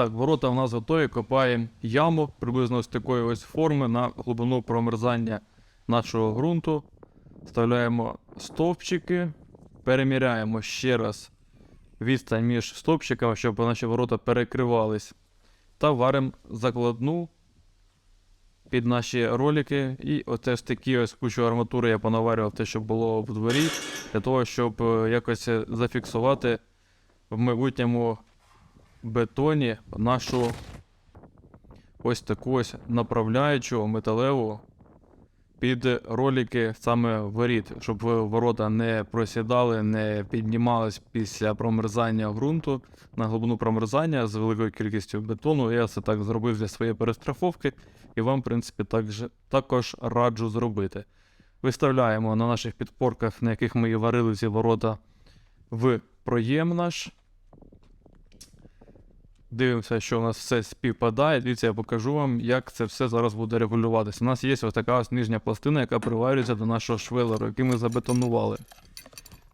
Так, ворота в нас готові, копаємо яму приблизно ось такої ось форми на глибину промерзання нашого ґрунту. Вставляємо стовпчики, переміряємо ще раз відстань між стовпчиками, щоб наші ворота перекривались. Та варимо закладну під наші ролики. І оце ж такі ось кучу арматури я понаварював те, що було в дворі, для того, щоб е, якось зафіксувати в майбутньому бетоні нашу ось таку ось направляючу металеву під ролики саме воріт, щоб ворота не просідали, не піднімались після промерзання ґрунту на глибину промерзання з великою кількістю бетону. Я це так зробив для своєї перестраховки, і вам, в принципі, також, також раджу зробити. Виставляємо на наших підпорках, на яких ми і варили ці ворота в проєм наш. Дивимося, що у нас все співпадає. Дивіться, я покажу вам, як це все зараз буде регулюватися. У нас є ось така ось нижня пластина, яка приварюється до нашого швелеру, який ми забетонували.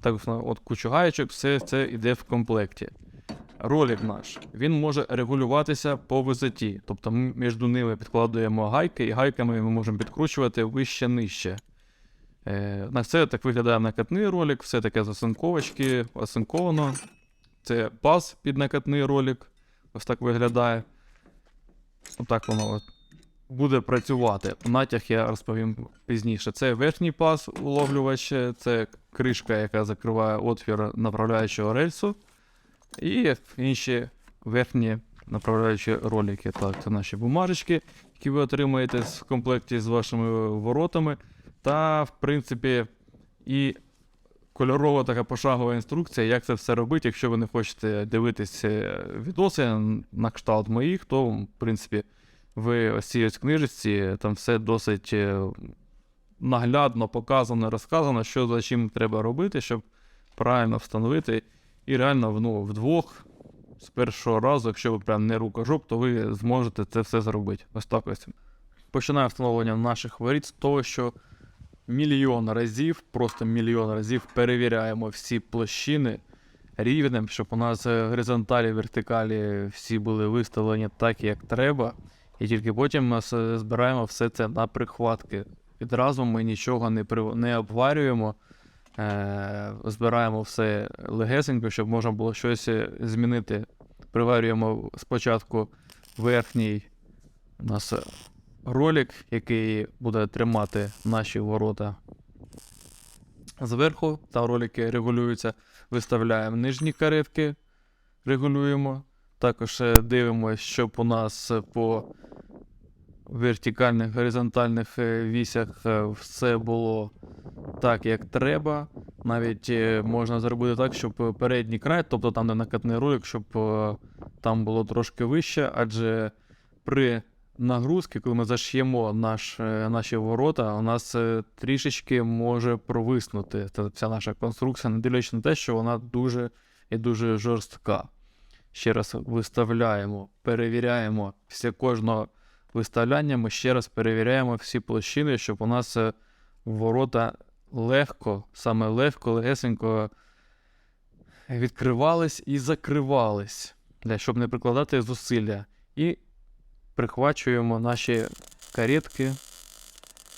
Так, от кучу гаєчок, все це йде в комплекті. Ролик наш він може регулюватися по висоті. Тобто ми між ними підкладуємо гайки, і гайками ми можемо підкручувати вище нижче. Е, на це так виглядає накатний ролик, все таке з осинковочки, осинковано. Це паз під накатний ролик. Ось так виглядає. Отак воно буде працювати. Натяг я розповім пізніше. Це верхній паз уловлювач, це кришка, яка закриває отвір направляючого рельсу. І інші верхні направляючі ролики. Так, це наші бумажечки, які ви отримаєте в комплекті з вашими воротами. Та, в принципі, і кольорова така пошагова інструкція, як це все робити. Якщо ви не хочете дивитися відоси на кшталт моїх, то, в принципі, ви ось цій ось книжці, там все досить е, наглядно показано, розказано, що за чим треба робити, щоб правильно встановити. І реально ну, вдвох з першого разу, якщо ви прям не рукожоп, то ви зможете це все зробити. Ось так ось. Починаю встановлення наших воріт з того, що мільйон разів, просто мільйон разів перевіряємо всі площини рівнем, щоб у нас е, горизонталі, вертикалі всі були виставлені так, як треба. І тільки потім ми збираємо все це на прихватки. Відразу ми нічого не, при... не обварюємо, е... збираємо все легесенько, щоб можна було щось е, змінити. Приварюємо спочатку верхній у нас е, ролик, який буде тримати наші ворота зверху, та ролики регулюються. Виставляємо нижні каретки, регулюємо. Також е, дивимося, щоб у нас по вертикальних, горизонтальних е, вісях е, все було так, як треба. Навіть можна зробити так, щоб передній край, тобто там, де накатний ролик, щоб там було трошки вище, адже при нагрузці, коли ми заш'ємо наш, е, наші ворота, у нас е, трішечки може провиснути ця наша конструкція, не дивлячись на те, що вона дуже і дуже жорстка. Ще раз виставляємо, перевіряємо після кожного виставляння. Ми ще раз перевіряємо всі площини, щоб у нас е, ворота легко, саме легко, легесенько відкривались і закривались, щоб не прикладати зусилля. І прихвачуємо наші каретки.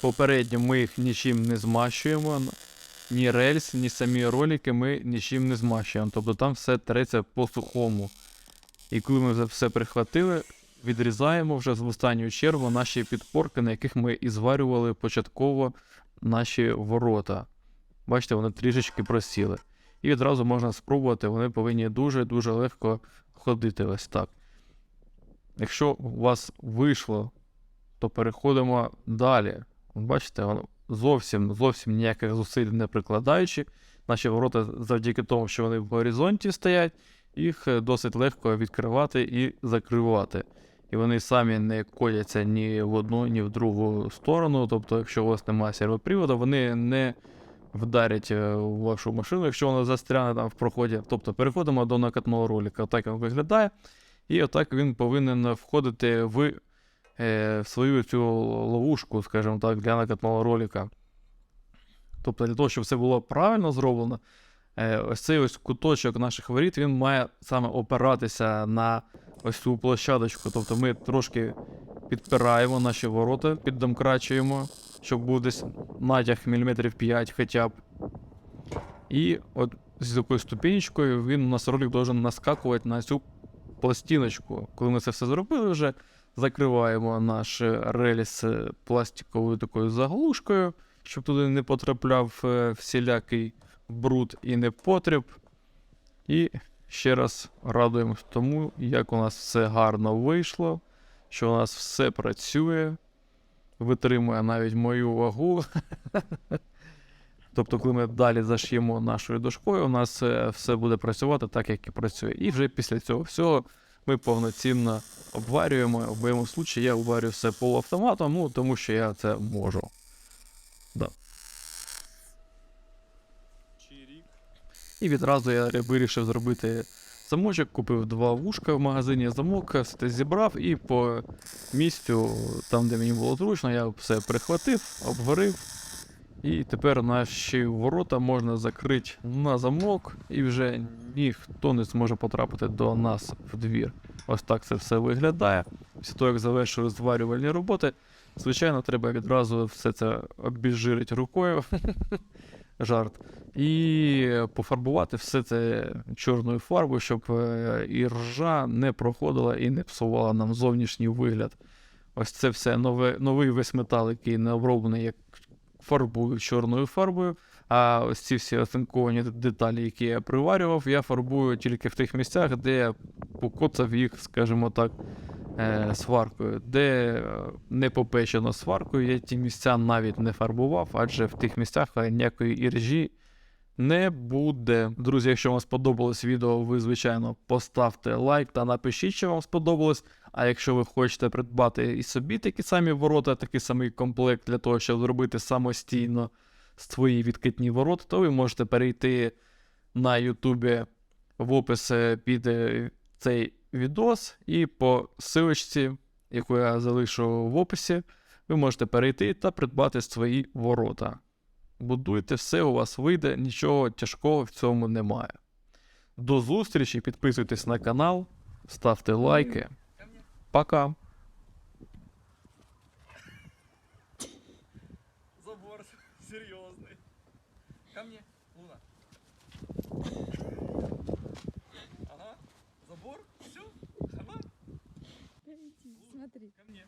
Попередньо ми їх нічим не змащуємо. Ні рельс, ні самі ролики ми нічим не змащуємо. Тобто там все треться по сухому. І коли ми все прихватили, відрізаємо вже в останню чергу наші підпорки, на яких ми і зварювали початково наші ворота. Бачите, вони трішечки просіли. І відразу можна спробувати, вони повинні дуже-дуже легко ходити ось так. Якщо у вас вийшло, то переходимо далі. Бачите, воно зовсім зовсім ніяких зусиль не прикладаючи. Наші ворота завдяки тому, що вони в горизонті стоять, їх е, досить легко відкривати і закривати. І вони самі не коляться ні в одну, ні в другу сторону. Тобто, якщо у вас немає сервоприводу, вони не вдарять е, у вашу машину, якщо вона застряне там в проході. Тобто переходимо до накатного ролика. Так він виглядає. І отак він повинен входити в, е, в свою цю ловушку, скажімо так, для накатного ролика. Тобто, для того, щоб все було правильно зроблено, е, ось цей ось куточок наших воріт він має саме опиратися на ось цю площадочку. Тобто ми трошки підпираємо наші ворота, піддомкрачуємо, щоб був десь натяг міліметрів 5 хоча б. І от з такою ступінечкою він у нас ролик должен наскакувати на цю пластиночку. Коли ми це все зробили вже, закриваємо наш реліс пластиковою такою заглушкою, щоб туди не потрапляв е, всілякий бруд і непотріб. І ще раз радуємось тому, як у нас все гарно вийшло, що у нас все працює, витримує навіть мою вагу. Тобто, коли ми далі заш'ємо нашою дошкою, у нас е, все буде працювати так, як і працює. І вже після цього всього ми повноцінно обварюємо. В моєму випадку я обварюю все полуавтоматом, ну, тому що я це можу. Да. І відразу я вирішив зробити замочок, купив два вушка в магазині замок, все зібрав і по місцю, там, де мені було зручно, я все прихватив, обварив. І тепер наші ворота можна закрити на замок, і вже ніхто не зможе потрапити до нас в двір. Ось так це все виглядає. Після того, як завершую зварювальні роботи, звичайно, треба відразу все це обіжирити рукою. Жарт. І пофарбувати все це чорною фарбою, щоб е, і ржа не проходила і не псувала нам зовнішній вигляд. Ось це все нове, новий весь метал, який не оброблений як фарбую чорною фарбою. А ось ці всі оцинковані деталі, які я приварював, я фарбую тільки в тих місцях, де я покоцав їх, скажімо так, е, сваркою. Де е, не попечено сваркою, я ті місця навіть не фарбував, адже в тих місцях е, ніякої іржі не буде. Друзі, якщо вам сподобалось відео, ви, звичайно, поставте лайк та напишіть, що вам сподобалось. А якщо ви хочете придбати і собі такі самі ворота, такий самий комплект для того, щоб зробити самостійно свої відкидні ворота, то ви можете перейти на Ютубі в опис під е, цей відос, і по силочці, яку я залишу в описі, ви можете перейти та придбати свої ворота. Будуйте все, у вас вийде, нічого тяжкого в цьому немає. До зустрічі, підписуйтесь на канал, ставте лайки. Пока. Забор серьезный. Ко мне, Луна. Ага. Забор. Все. Ага. Смотри. Ко мне.